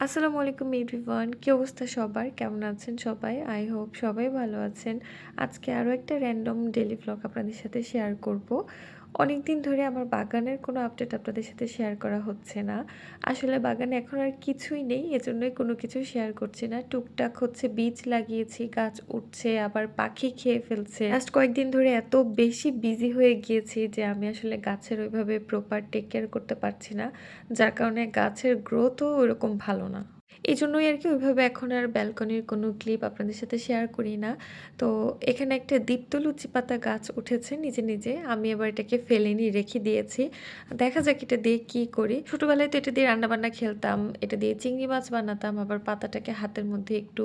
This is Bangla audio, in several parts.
আসসালামু আলাইকুম এভরিওয়ান, কী অবস্থা সবার? কেমন আছেন সবাই? আই হোপ সবাই ভালো আছেন। আজকে আরও একটা র্যান্ডম ডেলি ব্লগ আপনাদের সাথে শেয়ার করব। অনেক দিন ধরে আমার বাগানের কোনো আপডেট আপনাদের সাথে শেয়ার করা হচ্ছে না। আসলে বাগানে এখন আর কিছুই নেই, এজন্যই কোনো কিছু শেয়ার করছি না। টুকটাক হচ্ছে বীজ লাগিয়েছি, গাছ উঠছে, আবার পাখি খেয়ে ফেলছে। লাস্ট কয়েকদিন ধরে এত বেশি বিজি হয়ে গিয়েছি যে আমি আসলে গাছের ওইভাবে প্রপার টেক কেয়ার করতে পারছি না। যার কারণে গাছের গ্রোথও ওইরকম ভালো না। এই জন্যই আর কি ওইভাবে এখন আর ব্যালকনির কোনো ক্লিপ আপনাদের সাথে শেয়ার করি না। তো এখানে একটা দীপ্ত লুচি পাতা গাছ উঠেছে নিজে নিজে। আমি এবার এটাকে ফেলে নিয়ে রেখে দিয়েছি। দেখা যাক এটা দিয়ে কি করি। ছোটোবেলায় তো এটা দিয়ে রান্নাবান্না খেলতাম, এটা দিয়ে চিংড়ি মাছ বানাতাম, আবার পাতাটাকে হাতের মধ্যে একটু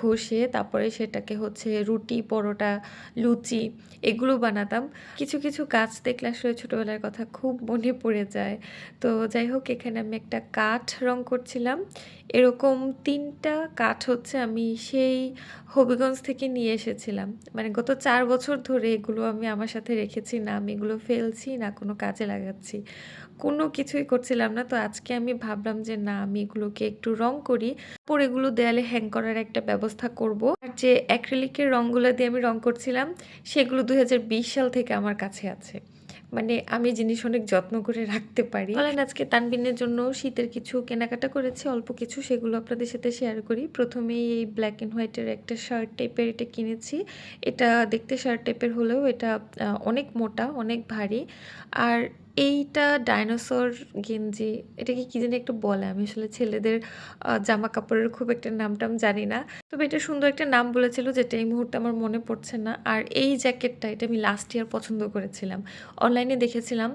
ঘষে তারপরে সেটাকে হচ্ছে রুটি, পরোটা, লুচি এগুলো বানাতাম। কিছু কিছু গাছ দেখলে আসলে ছোটোবেলার কথা খুব মনে পড়ে যায়। তো যাই হোক, এখানে আমি একটা কাঠ রং করছিলাম। এরকম তিনটা কাঠ হচ্ছে আমি সেই হবিগঞ্জ থেকে নিয়ে এসেছিলাম। মানে গত চার বছর ধরে এগুলো আমি আমার সাথে রেখেছি না, আমি এগুলো ফেলছি না, কোনো কাজে লাগাচ্ছি। কোনো কিছুই করছিলাম না। তো আজকে আমি ভাবলাম যে না, আমি এগুলোকে একটু রং করি। পরে এগুলো দেয়ালে হ্যাং করার একটা ব্যবস্থা করব। আর যে অ্যাক্রিলিকের রঙগুলো দিয়ে আমি রং করছিলাম, সেগুলো দুই হাজার বিশ সাল থেকে আমার কাছে আছে। মানে আমি জিনিস অনেক যত্ন করে রাখতে পারি। বলেন আজকে তানবিনের জন্য শীতের কিছু কেনাকাটা করেছি, অল্প কিছু সেগুলো আপনাদের সাথে শেয়ার করি। প্রথমেই এই ব্ল্যাক অ্যান্ড হোয়াইটের একটা শার্ট টাইপের এটা কিনেছি। এটা দেখতে শার্ট টাইপের হলেও এটা অনেক মোটা, অনেক ভারী। আর এইটা ডাইনোসর গেঞ্জি এটাকে কি জানি একটু বলে, আমি আসলে ছেলেদের জামা কাপড়ের খুব একটা নাম টাম জানি না। তবে এটা সুন্দর একটা নাম বলেছিল যেটা এই মুহূর্তে আমার মনে পড়ছে না। আর এই জ্যাকেটটা, এটা আমি লাস্ট ইয়ার পছন্দ করেছিলাম। অনলাইনে দেখেছিলাম,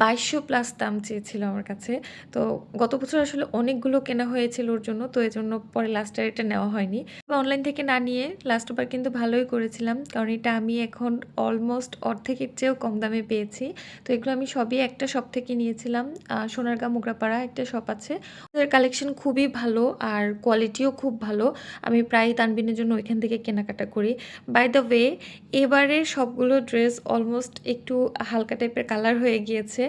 বাইশশো প্লাস দাম চেয়েছিল আমার কাছে। তো গত বছর আসলে অনেকগুলো কেনা হয়েছিল ওর জন্য, তো এই জন্য পরে লাস্ট ইয়ার এটা নেওয়া হয়নি। তবে অনলাইন থেকে না নিয়ে লাস্ট বার কিন্তু ভালোই করেছিলাম, কারণ এটা আমি এখন অলমোস্ট অর্ধেকের চেয়েও কম দামে পেয়েছি। তো এগুলো আমি সবই একটা শপ থেকে নিয়েছিলাম সোনারগা মোগরাপাড়া একটা শপ আছে। ওদের কালেকশন খুবই ভালো আর কোয়ালিটিও খুব ভালো। আমি প্রায় তানবিনের জন্য ওইখান থেকে কেনাকাটা করি। বাই দ্য ওয়ে এবারে সবগুলো ড্রেস অলমোস্ট একটু হালকা টাইপের কালার হয়ে গিয়েছে।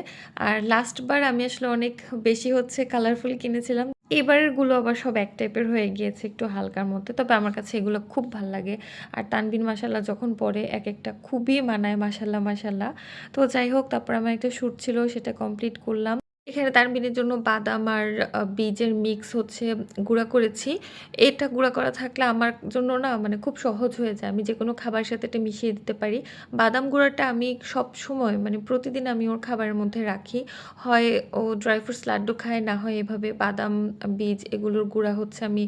আর লাস্টবার আমি আসলে অনেক বেশি হচ্ছে কালারফুল কিনেছিলাম। এবারেরগুলো আবার সব এক টাইপের হয়ে গিয়েছে একটু হালকার মধ্যে। তবে আমার কাছে এগুলো খুব ভালো লাগে। আর তানবিন মাসাল্লাহ যখন পরে এক একটা খুবই মানায় মাসাল্লাহ মাসাল্লাহ তো যাই হোক, তারপর আমার একটা শ্যুট ছিল, সেটা কমপ্লিট করলাম। এখানে তানবিনের জন্য বাদাম আর বীজের মিক্স হচ্ছে গুঁড়া করেছি। এটা গুঁড়া করা থাকলে আমার জন্য না মানে খুব সহজ হয়ে যায়। আমি যে কোনো খাবারের সাথে এটা মিশিয়ে দিতে পারি। বাদাম গুঁড়াটা আমি সব সময় মানে প্রতিদিন আমি ওর খাবারের মধ্যে রাখি। হয় ও ড্রাই ফ্রুটস লাড্ডু খায়, না হয় এভাবে বাদাম, বীজ এগুলোর গুঁড়া হচ্ছে আমি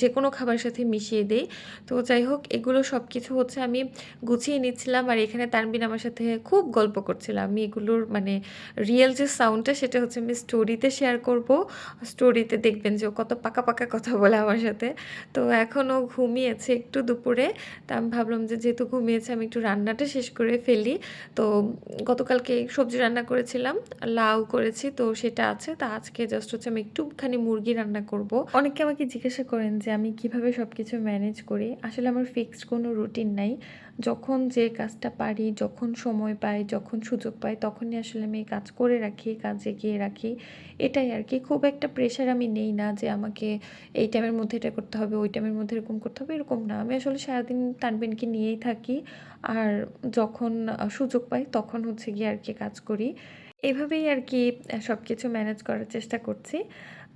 যে কোনো খাবারের সাথে মিশিয়ে দিই। তো যাই হোক, এগুলো সব কিছু হচ্ছে আমি গুছিয়ে নিচ্ছিলাম। আর এখানে তানবিন আমার সাথে খুব গল্প করছিলাম আমি এগুলোর মানে রিয়েল যে সাউন্ডটা সেটা হচ্ছে আমি স্টোরিতে শেয়ার করব। স্টোরিতে দেখবেন যে কত পাকা পাকা কথা বলে আমার সাথে। তো এখনও ঘুমিয়েছে একটু দুপুরে। তা আমি ভাবলাম যে যেহেতু ঘুমিয়েছে, আমি একটু রান্নাটা শেষ করে ফেলি। তো গতকালকে সবজি রান্না করেছিলাম, লাউ করেছি, তো সেটা আছে। তা আজকে জাস্ট হচ্ছে আমি একটুখানি মুরগি রান্না করব। অনেকে আমাকে জিজ্ঞাসা করেন যে আমি কীভাবে সব কিছু ম্যানেজ করি। আসলে আমার ফিক্সড কোনো রুটিন নাই। যখন যে কাজটা পারি, যখন সময় পাই, যখন সুযোগ পাই, তখনই আসলে আমি কাজ করে রাখি, কাজে গিয়ে রাখি। এটাই আর কি খুব একটা প্রেশার আমি নেই না যে আমাকে এই টাইমের মধ্যে এটা করতে হবে, ওই টাইমের মধ্যে এরকম করতে হবে, এরকম না। আমি আসলে সারাদিন তানবিনকে নিয়েই থাকি। আর যখন সুযোগ পাই তখন হচ্ছে গিয়ে আর কি কাজ করি। এভাবেই আর কি সব কিছু ম্যানেজ করার চেষ্টা করছি।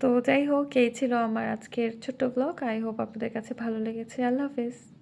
তো যাই হোক, এই ছিল আমার আজকের ছোট্ট ব্লগ আই হোপ আপনাদের কাছে ভালো লেগেছে। আল্লাহ হাফেজ।